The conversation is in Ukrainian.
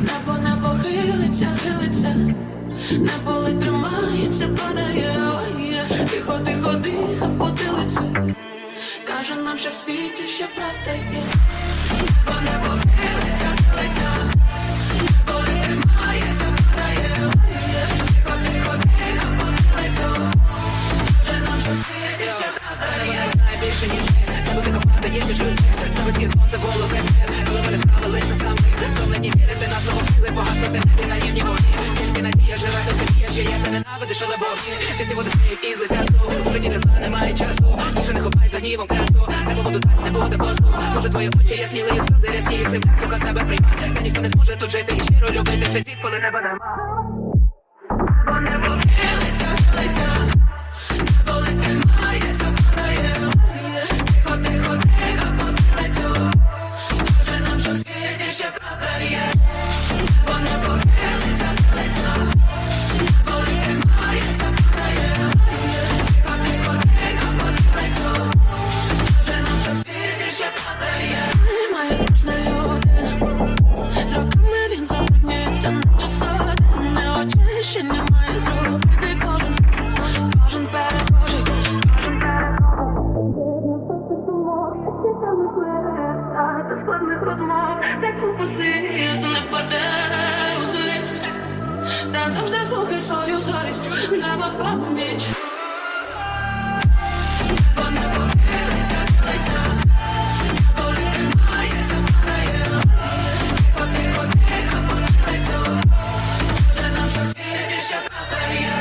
Небо не похилиться, хилиться, небо ледь тримається, падає, ой, тихо, тихо, дихав потилицю. Каже нам, що в світі ще правда є. Небо не похилиться, хилиться, небо ледь тримається, падає, ой, тихо, тихо, дихав потилицю. Каже нам, що в світі ще правда є. Більше, ніж буде копати є між людьми Зависки сонце в голови Коли ми не справились на самі Втомлені вірити на слово сили Погаснути небі наївні вогні. Тільки надія живе до надія Ще є ти ненавидиш, але боги Чисті води сміють і злиця сту У житті для зла немає часу. Більше не ховай за гнівом красу Треба воду дасть, не буде посту Може твої очі ясніли, і сльози рясні. Як земля, сука, себе прийма Та ніхто не зможе тут жити і щиро любити. Цей світ, коли неба нема. Небо не похилиться, хилиться, очищень немає зробити кожен Кожен перехожий. Та складних розмов, де сліз не паде у злість Та завжди слухай свою совість, неба в пам'ять Maria,